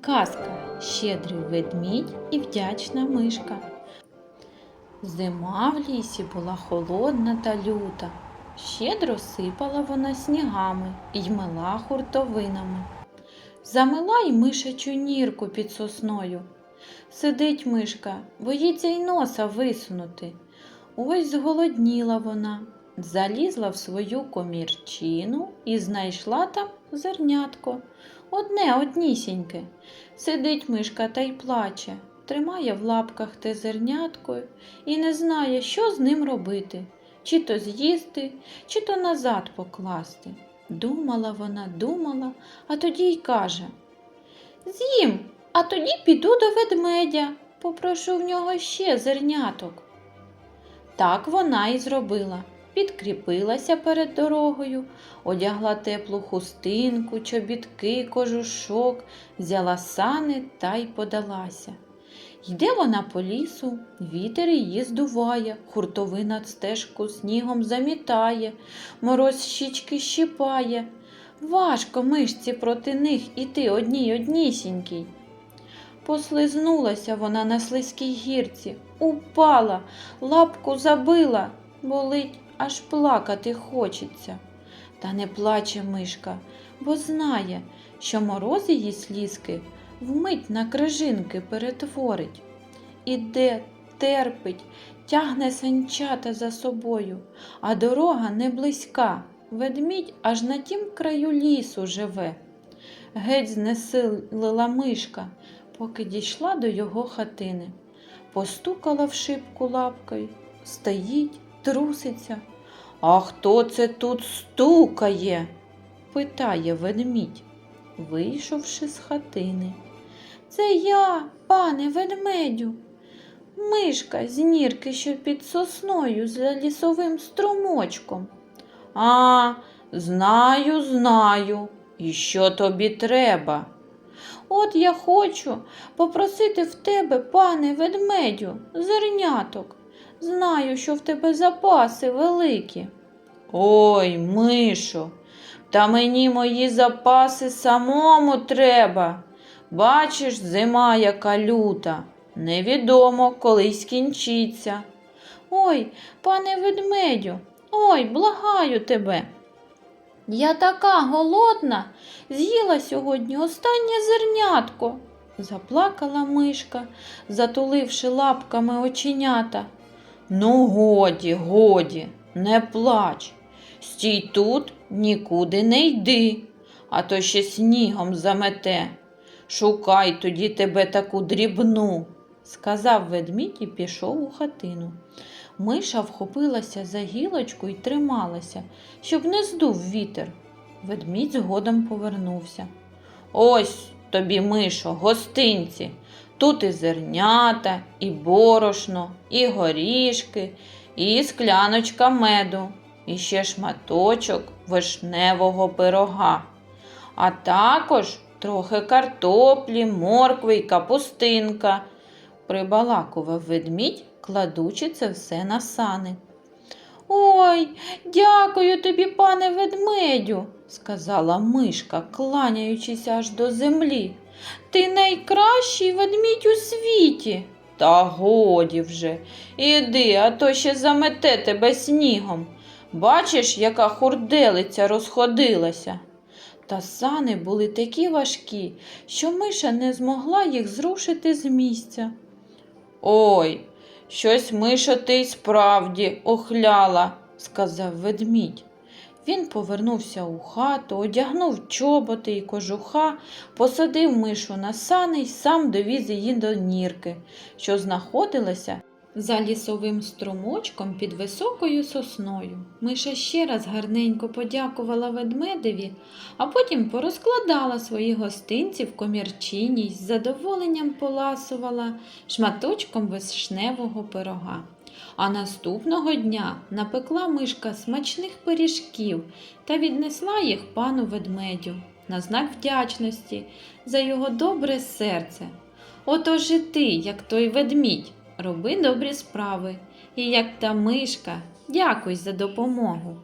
Казка Щедрий ведмідь і вдячна мишка. Зима в лісі була холодна та люта. Щедро сипала вона снігами й мила хуртовинами. Замила й мишачу нірку під сосною. Сидить мишка, боїться й носа висунути. Ось зголодніла вона, залізла в свою комірчину і знайшла там зернятко. Одне однісіньке. Сидить мишка та й плаче, тримає в лапках те зернятко і не знає, що з ним робити, чи то з'їсти, чи то назад покласти. Думала вона, думала, а тоді й каже З'їм, а тоді піду до ведмедя, попрошу в нього ще зерняток. Так вона і зробила. Підкріпилася перед дорогою, одягла теплу хустинку, чобітки, кожушок, взяла сани та й подалася. Йде вона по лісу, вітер її здуває, хуртовина стежку снігом замітає, мороз щічки щипає. Важко мишці проти них іти одній однісінькій. Послизнулася вона на слизькій гірці, упала, лапку забила, болить, аж плакати хочеться. Та не плаче мишка, бо знає, що мороз її слізки вмить на крижинки перетворить. Іде, терпить, тягне санчата за собою, а дорога не близька. Ведмідь аж на тім краю лісу живе. Геть знесилила мишка, поки дійшла до його хатини. Постукала в шибку лапкою, стоїть, труситься. А хто це тут стукає? питає ведмідь, вийшовши з хатини. Це я, пане ведмедю. Мишка з нірки, що під сосною за лісовим струмочком. А, знаю, знаю. І що тобі треба? От я хочу попросити в тебе, пане ведмедю, зерняток. Знаю, що в тебе запаси великі. Ой, мишо, та мені мої запаси самому треба. Бачиш, зима яка люта, невідомо коли скінчиться. Ой, пане ведмедю, ой, благаю тебе. Я така голодна, з'їла сьогодні останнє зернятко, заплакала мишка, затуливши лапками оченята. Ну, годі, годі, не плач. Стій тут, нікуди не йди, а то ще снігом замете. Шукай тоді тебе таку дрібну, сказав ведмідь і пішов у хатину. Миша вхопилася за гілочку і трималася, щоб не здув вітер. Ведмідь згодом повернувся. Ось тобі, мишо, гостинці. Тут і зернята, і борошно, і горішки, і скляночка меду, і ще шматочок вишневого пирога, а також трохи картоплі, моркви й капустинка. Прибалакував ведмідь, кладучи це все на сани. Ой, дякую тобі, пане ведмедю, сказала мишка, кланяючись аж до землі. Ти найкращий ведмідь у світі. Та годі вже. Іди, а то ще замете тебе снігом. Бачиш, яка хурделиця розходилася. Та сани були такі важкі, що миша не змогла їх зрушити з місця. Ой, щось миша ти й справді охляла, сказав ведмідь. Він повернувся у хату, одягнув чоботи і кожуха, посадив мишу на сани й сам довіз її до нірки, що знаходилася за лісовим струмочком під високою сосною. Миша ще раз гарненько подякувала ведмедеві, а потім порозкладала свої гостинці в комірчині й з задоволенням поласувала шматочком вишневого пирога. А наступного дня напекла мишка смачних пиріжків та віднесла їх пану ведмедю на знак вдячності за його добре серце. Отож і ти, як той ведмідь, роби добрі справи, і як та мишка, дякуй за допомогу.